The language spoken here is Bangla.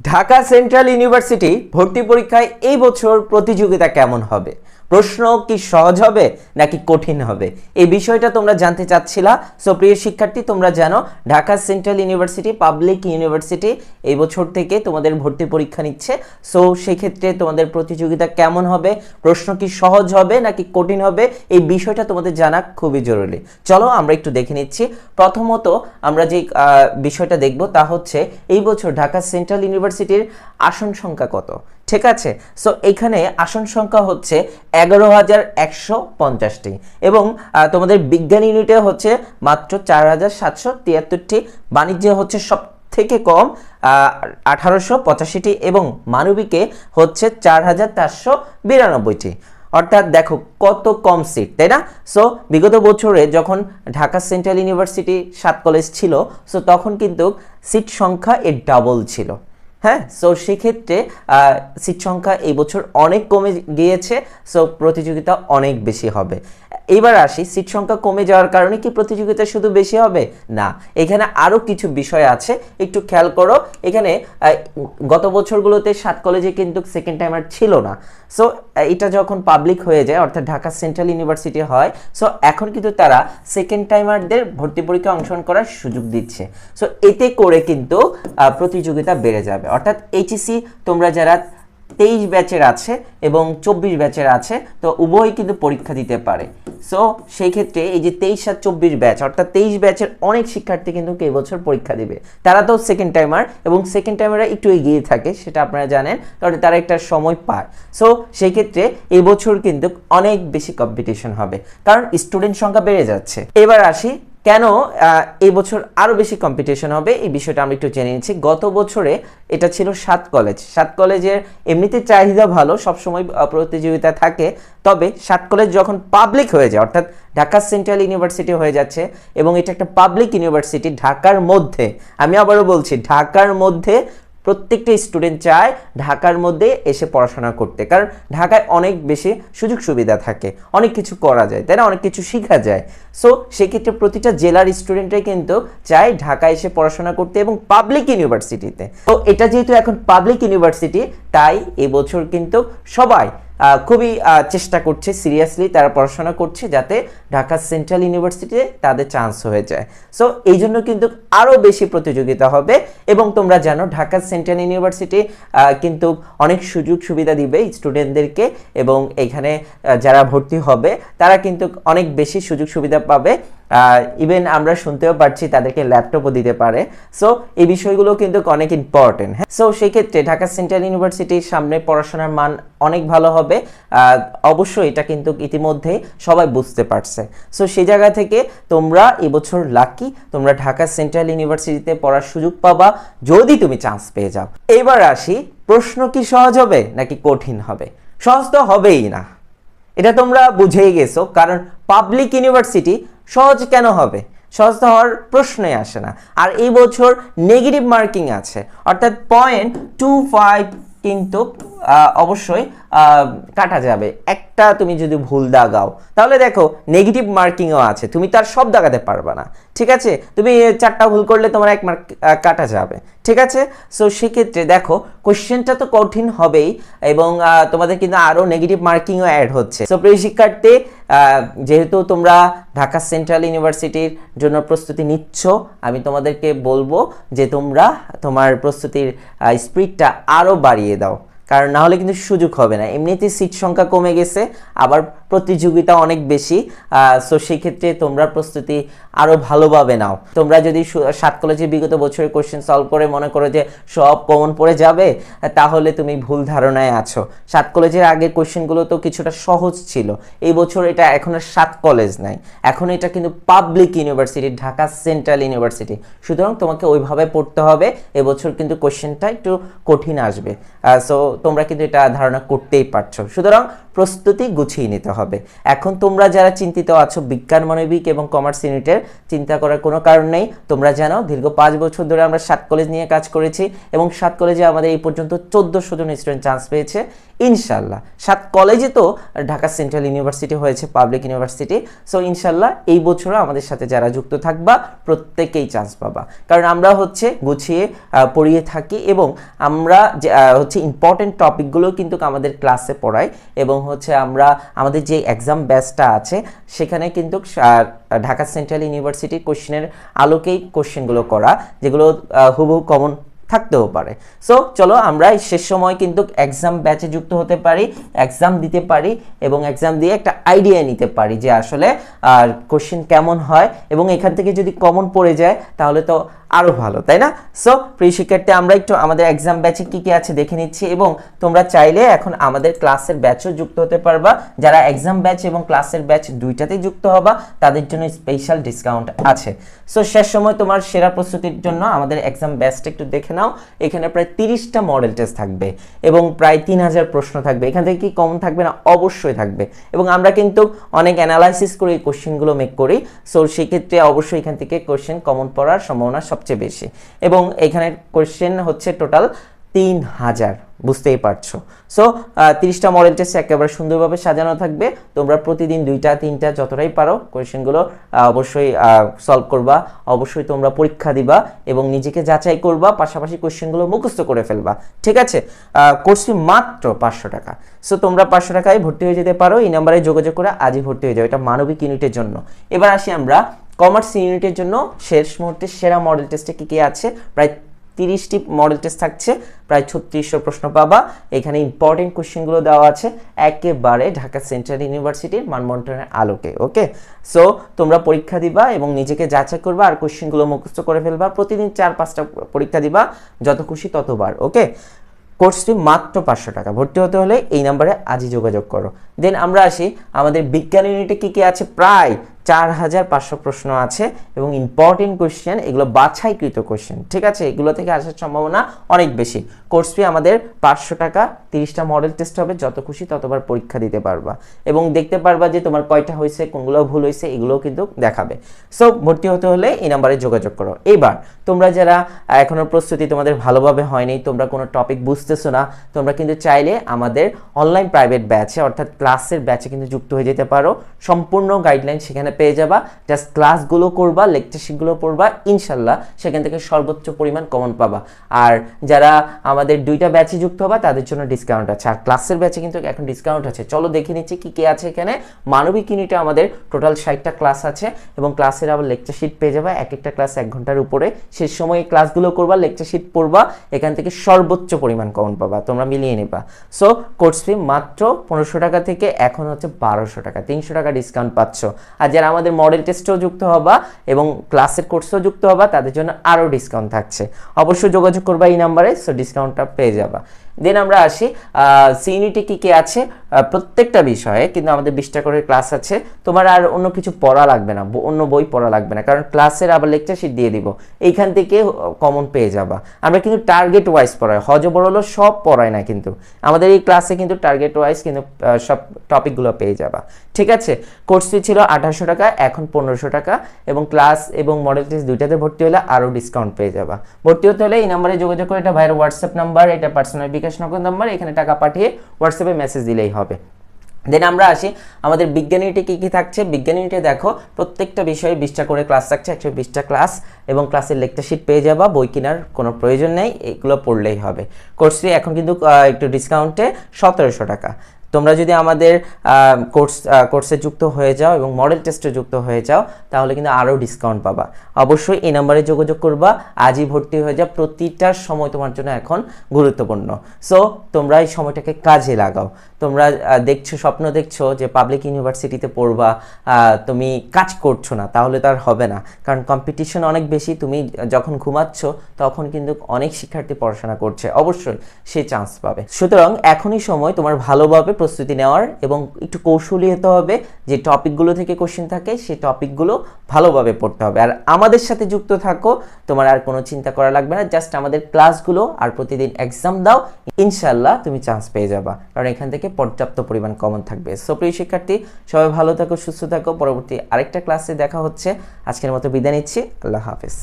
ঢাকা সেন্ট্রাল ইউনিভার্সিটি ভর্তি পরীক্ষায় এই বছর প্রতিযোগিতা কেমন হবে? প্রশ্ন কি সহজ হবে নাকি কঠিন হবে? এই বিষয়টা তোমরা জানতে চাচ্ছিলা। সো প্রিয় শিক্ষার্থী, তোমরা জানো, Dhaka central university public university এই বছর থেকে তোমাদের ভর্তি পরীক্ষা নিচ্ছে। সো সেক্ষেত্রে তোমাদের প্রতিযোগিতা কেমন হবে? প্রশ্ন কি সহজ হবে নাকি কঠিন হবে? এই বিষয়টা তোমাদের জানা খুবই জরুরি। চলো, আমরা একটু দেখে নিচ্ছি। প্রথমত আমরা যে বিষয়টা দেখব তা হচ্ছে, এই বছর ঢাকা সেন্ট্রাল ইউনিভার্সিটির আসন সংখ্যা কত? ঠিক আছে? সো এখানে আসন সংখ্যা হচ্ছে এগারো হাজার একশো পঞ্চাশটি এবং তোমাদের বিজ্ঞান ইউনিটে হচ্ছে মাত্র চার হাজার সাতশো তিয়াত্তরটি, বাণিজ্যে হচ্ছে সব থেকে কম আঠারোশো পঁচাশিটি এবং মানবিকে হচ্ছে চার হাজার চারশো বিরানব্বইটি। অর্থাৎ দেখো কত কম সিট তাই না? সো বিগত বছরে যখন ঢাকা সেন্ট্রাল ইউনিভার্সিটি সাত কলেজ ছিল সো তখন কিন্তু সিট সংখ্যা এর ডাবল ছিল। হ্যাঁ সো সেক্ষেত্রে সিট সংখ্যা এই বছর অনেক কমে গিয়েছে সো প্রতিযোগিতা অনেক বেশি হবে। এবার আসি সিট সংখ্যা কমে যাওয়ার কারণে কি প্রতিযোগিতা শুধু বেশি হবে? না, এখানে আরও কিছু বিষয় আছে, একটু খেয়াল করো। এখানে গত বছরগুলোতে সাত কলেজে কিন্তু সেকেন্ড টাইমার ছিল না। সো এটা যখন পাবলিক হয়ে যায়, অর্থাৎ ঢাকা সেন্ট্রাল ইউনিভার্সিটি হয় সো এখন কিন্তু তারা সেকেন্ড টাইমারদের ভর্তি পরীক্ষায় অংশগ্রহণ করার সুযোগ দিচ্ছে। সো এতে করে কিন্তু প্রতিযোগিতা বেড়ে যাবে। অর্থাৎ এইচএসি তোমরা যারা তেইশ ব্যাচের আছে এবং চব্বিশ ব্যাচের আছে, তো উভয়ই কিন্তু পরীক্ষা দিতে পারে। সো সেই ক্ষেত্রে এই যে তেইশ আর চব্বিশ ব্যাচ অর্থাৎ তেইশ ব্যাচের অনেক শিক্ষার্থী কিন্তু এই বছর পরীক্ষা দিবে। তারা তো সেকেন্ড টাইমার এবং সেকেন্ড টাইমাররা একটু এগিয়ে থাকে, সেটা আপনারা জানেন কারণ তারা একটা সময় পায়। সো সেই ক্ষেত্রে এই বছর কিন্তু অনেক বেশি কম্পিটিশন হবে, কারণ স্টুডেন্ট সংখ্যা বেড়ে যাচ্ছে। এবার আসি কেন এই বছর আরও বেশি কম্পিটিশন হবে? এই বিষয়টা আমরা একটু জেনে নিচ্ছি। গত বছরে এটা ছিল সাত কলেজ সাত কলেজের এমনিতে চাহিদা ভালো, সবসময় প্রতিযোগিতা থাকে। তবে সাত কলেজ যখন পাবলিক হয়ে যায়, অর্থাৎ ঢাকা সেন্ট্রাল ইউনিভার্সিটি হয়ে যাচ্ছে এবং এটা একটা পাবলিক ইউনিভার্সিটি ঢাকার মধ্যে। আমি আবারও বলছি, ঢাকার মধ্যে প্রত্যেকটা স্টুডেন্ট চায় ঢাকার মধ্যে এসে পড়াশোনা করতে। কারণ ঢাকায় অনেক বেশি সুযোগ সুবিধা থাকে। অনেক কিছু করা যায়, তাই না? অনেক কিছু শেখা যায়। সো সেক্ষেত্রে প্রতিটা জেলার স্টুডেন্টরাই কিন্তু চায় ঢাকায় এসে পড়াশোনা করতে এবং পাবলিক ইউনিভার্সিটিতে তো। এটা যেহেতু এখন পাবলিক ইউনিভার্সিটি তাই এবছর কিন্তু সবাই খুবই চেষ্টা করছে সিরিয়াসলি তারা পড়াশোনা করছে যাতে ঢাকা সেন্ট্রাল ইউনিভার্সিটিতে তাদের চান্স হয়ে যায়। সো এই জন্য কিন্তু আরও বেশি প্রতিযোগিতা হবে এবং তোমরা জানো ঢাকা সেন্ট্রাল ইউনিভার্সিটি কিন্তু অনেক সুযোগ সুবিধা দিবে স্টুডেন্টদেরকে এবং এখানে যারা ভর্তি হবে তারা কিন্তু অনেক বেশি সুযোগ সুবিধা পাবে। ইভেন আমরা শুনতেও পারছি তাদেরকে ল্যাপটপও দিতে পারে। সো এই বিষয়গুলো কিন্তু অনেক ইম্পর্টেন্ট হ্যাঁ? সো সেই ক্ষেত্রে ঢাকা সেন্ট্রাল ইউনিভার্সিটির সামনে পড়াশোনার মান অনেক ভালো হবে। অবশ্যই এটা কিন্তু ইতিমধ্যে সবাই বুঝতে পারছে। সো সেই জায়গা থেকে তোমরা এবছর লাকি তোমরা ঢাকা সেন্ট্রাল ইউনিভার্সিটিতে পড়ার সুযোগ পাবা, যদি তুমি চান্স পেয়ে যাও। এবার আসি, প্রশ্ন কি সহজ হবে নাকি কঠিন হবে? সহজ তো হবেই না। এটা তোমরা বুঝেই গেছো, কারণ পাবলিক ইউনিভার্সিটি সহজ কেন হবে? সহজ হওয়ার প্রশ্নই আসে না। আর এই বছর নেগেটিভ মার্কিং আছে। অর্থাৎ পয়েন্ট টু ফাইভ কিন্তু অবশ্যই কাটা যাবে। একটা তুমি যদি ভুল দাগাও, তাহলে দেখো নেগেটিভ মার্কিংও আছে। তুমি তার সব দাগাতে পারবে না, ঠিক আছে? তুমি চারটা ভুল করলে তোমার এক মার্ক কাটা যাবে, ঠিক আছে? সো সেক্ষেত্রে দেখো কোশ্চেনটা তো কঠিন হবেই এবং তোমাদের কিন্তু আরও নেগেটিভ মার্কিংও অ্যাড হচ্ছে। সো প্রিয় শিক্ষার্থী যেহেতু তোমরা ঢাকা সেন্ট্রাল ইউনিভার্সিটির জন্য প্রস্তুতি নিচ্ছ, আমি তোমাদেরকে বলব যে তোমরা তোমার প্রস্তুতির স্পিডটা আরও বাড়িয়ে দাও। কারণ না হলে কিন্তু সুযোগ হবে না। এমনিতেই সিট সংখ্যা কমে গেছে, আবার প্রতিযোগিতা অনেক বেশি সো সেই ক্ষেত্রে তোমরা প্রস্তুতি আরও ভালোভাবে নাও। তোমরা যদি সাত কলেজে বিগত বছরের কোশ্চেন সলভ করে মনে করো যে সব কমন পড়ে যাবে, তাহলে তুমি ভুল ধারণায় আছো। সাত কলেজের আগের কোশ্চেনগুলো তো কিছুটা সহজ ছিল। এই বছর এটা এখন আর সাত কলেজ নাই। এখন এটা কিন্তু public university Dhaka central university সুতরাং তোমাকে ওইভাবে পড়তে হবে। এবছর কিন্তু কোশ্চেনটা একটু কঠিন আসবে। সো তোমরা কিন্তু এটা ধারণা করতেই পারছ। সুতরাং প্রস্তুতি গুছিয়ে নিতে হবে। এখন তোমরা যারা চিন্তিত আছো বিজ্ঞান মানবিক এবং কমার্স ইউনিটের, চিন্তা করার কোনো কারণ নেই। তোমরা জানো, দীর্ঘ পাঁচ বছর ধরে আমরা সাত কলেজ নিয়ে কাজ করেছি এবং সাত কলেজে আমাদের এই পর্যন্ত চোদ্দোশো জন স্টুডেন্ট চান্স পেয়েছে। ইনশাল্লাহ সাত কলেজে তো ঢাকা সেন্ট্রাল ইউনিভার্সিটি হয়েছে, পাবলিক ইউনিভার্সিটি। সো ইনশাল্লাহ এই বছরও আমাদের সাথে যারা যুক্ত থাকবা, প্রত্যেকেই চান্স পাবা। কারণ আমরা হচ্ছে গুছিয়ে পড়িয়ে থাকি এবং আমরা হচ্ছে ইম্পর্টেন্ট টপিকগুলো কিন্তু আমাদের ক্লাসে পড়াই এবং হচ্ছে আমরা, আমাদের যে এক্সাম ব্যাচটা আছে, সেখানে কিন্তু ঢাকা সেন্ট্রাল ইউনিভার্সিটির কোশ্চেনের আলোকেই কোশ্চেনগুলো করা, যেগুলো হুবহু কমন থাকতেও পারে। সো চলো আমরা শেষ সময় কিন্তু এক্সাম ব্যাচে যুক্ত হতে পারি এক্সাম দিতে পারি এবং এক্সাম দিয়ে একটা আইডিয়া নিতে পারি যে আসলে, আর কোশ্চেন কেমন হয় এবং এখান থেকে যদি কমন পড়ে যায়, তাহলে তো আরও ভালো, তাই না? সো প্রিয় শিক্ষার্থী, আমরা একটু আমাদের এক্সাম ব্যাচে কি কি আছে দেখে নিচ্ছি এবং তোমরা চাইলে এখন আমাদের ক্লাসের ব্যাচও যুক্ত হতে পারবা। যারা এক্সাম ব্যাচ এবং ক্লাসের ব্যাচ দুইটাতেই যুক্ত হবা, তাদের জন্য স্পেশাল ডিসকাউন্ট আছে। সো শেষ সময় তোমার সেরা প্রস্তুতির জন্য আমাদের এক্সাম ব্যাচটা একটু দেখে নাও। এখানে প্রায় তিরিশটা মডেল টেস্ট থাকবে এবং প্রায় তিন হাজার প্রশ্ন থাকবে। এখান থেকে কি কমন থাকবে না? অবশ্যই থাকবে এবং আমরা কিন্তু অনেক অ্যানালাইসিস করে এই কোশ্চেনগুলো মেক করি। সো সেক্ষেত্রে অবশ্যই এখান থেকে কোশ্চেন কমন পড়ার সম্ভাবনা সবচেয়ে বেশি। এবং এখানের কোশ্চেন হচ্ছে টোটাল তিন হাজার, বুঝতেই পারছ। সো তিরিশটা মডেল টেস্ট একেবারে সুন্দরভাবে সাজানো থাকবে। তোমরা প্রতিদিন দুইটা, তিনটা, যতটাই পারো কোয়েশ্চেনগুলো অবশ্যই সলভ করবা। অবশ্যই তোমরা পরীক্ষা দিবা এবং নিজেকে যাচাই করবা, পাশাপাশি কোয়েশ্চেনগুলো মুখস্থ করে ফেলবা। ঠিক আছে? কোর্সটি মাত্র পাঁচশো টাকা। সো তোমরা পাঁচশো টাকায় ভর্তি হয়ে যেতে পারো। এই নাম্বারে যোগাযোগ করে আজই ভর্তি হয়ে যাও। এটা মানবিক ইউনিটের জন্য। এবার আসি আমরা কমার্স ইউনিটের জন্য। শেষ মুহূর্তে সেরা মডেল টেস্টে কী কী আছে? প্রায় তিরিশটি মডেল টেস্ট থাকছে, প্রায় ছত্রিশশো প্রশ্ন পাবা। এখানে ইম্পর্টেন্ট কোশ্চেনগুলো দেওয়া আছে, একেবারে ঢাকা সেন্ট্রাল ইউনিভার্সিটির মানবন্টনের আলোকে ওকে সো তোমরা পরীক্ষা দিবা এবং নিজেকে যাচাই করবা, আর কোশ্চেনগুলো মুখস্থ করে ফেলবা। প্রতিদিন চার, পাঁচটা পরীক্ষা দিবা, যত খুশি ততবার ওকে কোর্সটি মাত্র পাঁচশো টাকা। ভর্তি হতে হলে এই নাম্বারে আজই যোগাযোগ করো। দেন আমরা আসি, আমাদের বিজ্ঞান ইউনিটে কী কী আছে? প্রায় চার হাজার পাঁচশো প্রশ্ন আছে এবং ইম্পর্টেন্ট কোশ্চেন এগুলো বাছাইকৃত কোশ্চেন ঠিক আছে? এগুলো থেকে আসার সম্ভাবনা অনেক বেশি। কোর্স ফি আমাদের পাঁচশো টাকা, তিরিশটা মডেল টেস্ট হবে, যত খুশি ততবার পরীক্ষা দিতে পারবা। এবং দেখতে পারবা যে তোমার কয়টা হয়েছে, কোনগুলো ভুল হয়েছে, এগুলোও কিন্তু দেখাবে। সো ভর্তি হতে হলে এই নাম্বারে যোগাযোগ করো। এবার, তোমরা যারা এখনও প্রস্তুতি তোমাদের ভালোভাবে হয়নি, তোমরা কোনো টপিক বুঝতেছো না, তোমরা কিন্তু চাইলে আমাদের অনলাইন প্রাইভেট ব্যাচে অর্থাৎ ক্লাসের ব্যাচে কিন্তু যুক্ত হয়ে যেতে পারো। সম্পূর্ণ গাইডলাইন সেখানে পেয়ে যাবা। জাস্ট ক্লাসগুলো করবা লেকচারশিপগুলো পড়বা, ইনশাল্লাহ সেখান থেকে সর্বোচ্চ পরিমাণ কমন পাবা। আর যারা আমাদের দুইটা ব্যাচে যুক্ত হবা, তাদের জন্য ডিসকাউন্ট আছে। আর ক্লাসের ব্যাচে কিন্তু এখন ডিসকাউন্ট আছে। চলো দেখে নিচ্ছি কি কি আছে এখানে। মানবিক ইউনিটে আমাদের টোটাল ষাটটা ক্লাস আছে এবং ক্লাসের আবার লেকচার শিট পেয়ে যাবা। এক একটা ক্লাস এক ঘণ্টার উপরে। শেষ সময় এই ক্লাসগুলো করবা লেকচার শিট পড়বা, এখান থেকে সর্বোচ্চ পরিমাণ কমন পাবা। তোমরা মিলিয়ে নেবা। সো কোর্স ফি মাত্র পনেরোশো টাকা থেকে এখন হচ্ছে বারোশো টাকা। তিনশো টাকা ডিসকাউন্ট পাচ্ছ। আর যারা আমাদের মডেল টেস্টেও যুক্ত হবা এবং ক্লাসের কোর্সেও যুক্ত হবা, তাদের জন্য আরও ডিসকাউন্ট থাকছে। অবশ্যই যোগাযোগ করবা এই নাম্বারে সো ডিসকাউন্টটা পেয়ে যাবা। দেন আমরা আসি সিইউনিটি কী কী আছে? প্রত্যেকটা বিষয়ে, কিন্তু আমাদের বিশটা করে ক্লাস আছে। তোমার আর অন্য কিছু পড়া লাগবে না অন্য বই পড়া লাগবে না, কারণ ক্লাসের আবার লেকচার শিট দিয়ে দিব। এইখান থেকে কমন পেয়ে যাবা। আমরা কিন্তু টার্গেট ওয়াইজ পড়াই হজ বড়লো সব পড়াই না কিন্তু। আমাদের এই ক্লাসে কিন্তু টার্গেট ওয়াইজ কিন্তু সব টপিকগুলো পেয়ে যাবা। ঠিক আছে? কোর্স ফি ছিল আঠারোশো টাকা, এখন পনেরোশো টাকা, এবং ক্লাস এবং মডেল টেস্ট দুইটাতে ভর্তি হলে আরও ডিসকাউন্ট পেয়ে যাবা। ভর্তি হতে হলে এই নাম্বারে যোগাযোগ করে, এটা ভাইয়ের হোয়াটসঅ্যাপ নাম্বার এটা পার্সোনাল বিকাশ নগর নাম্বার এখানে টাকা পাঠিয়ে হোয়াটসঅ্যাপে মেসেজ দিলেই হবে। দেন আমরা আসি, আমাদের বিজ্ঞানীটি কী কী থাকছে? বিজ্ঞানীটি দেখো, প্রত্যেকটা বিষয়ে বিশটা করে ক্লাস থাকছে, একশো বিশটা ক্লাস এবং ক্লাসের লেকচারশিট পেয়ে যাবা, বই কেনার কোনো প্রয়োজন নেই, এগুলো পড়লেই হবে। কোর্সটি এখন কিন্তু একটু ডিসকাউন্টে সতেরোশো টাকা। তোমরা যদি আমাদের কোর্স কোর্সে যুক্ত হয়ে যাও এবং মডেল টেস্টে যুক্ত হয়ে যাও, তাহলে কিন্তু আরও ডিসকাউন্ট পাবা। অবশ্যই এই নাম্বারে যোগাযোগ করবা। আজই ভর্তি হয়ে যাও। প্রতিটার সময় তোমার জন্য এখন গুরুত্বপূর্ণ। সো তোমরা এই সময়টাকে কাজে লাগাও। তোমরা দেখছ, স্বপ্ন দেখছ যে পাবলিক ইউনিভার্সিটিতে পড়বা তুমি কাজ করছ না, তাহলে তো আর হবে না। কারণ কম্পিটিশন অনেক বেশি। তুমি যখন ঘুমাচ্ছ, তখন কিন্তু অনেক শিক্ষার্থী পড়াশোনা করছে। অবশ্যই সে চান্স পাবে। সুতরাং এখনই সময় তোমার ভালোভাবে প্রস্তুতি নেওয়ার এবং একটু কৌশলী হতে হবে, যে টপিকগুলো থেকে কোশ্চেন থাকে, সেই টপিকগুলো ভালোভাবে পড়তে হবে। আর আমাদের সাথে যুক্ত থাকো, তোমার আর কোনো চিন্তা করা লাগবে না জাস্ট আমাদের ক্লাসগুলো আর প্রতিদিন এক্সাম দাও ইনশাল্লাহ তুমি চান্স পেয়ে যাবা। কারণ এখান থেকে পর্যাপ্ত পরিমাণ কমন থাকবে। সো প্রিয় শিক্ষার্থী, সবাই ভালো থাকো, সুস্থ থাকো। পরবর্তী আরেকটা ক্লাসে দেখা হচ্ছে। আজকের মতো বিদায় নিচ্ছি। আল্লাহ হাফেজ।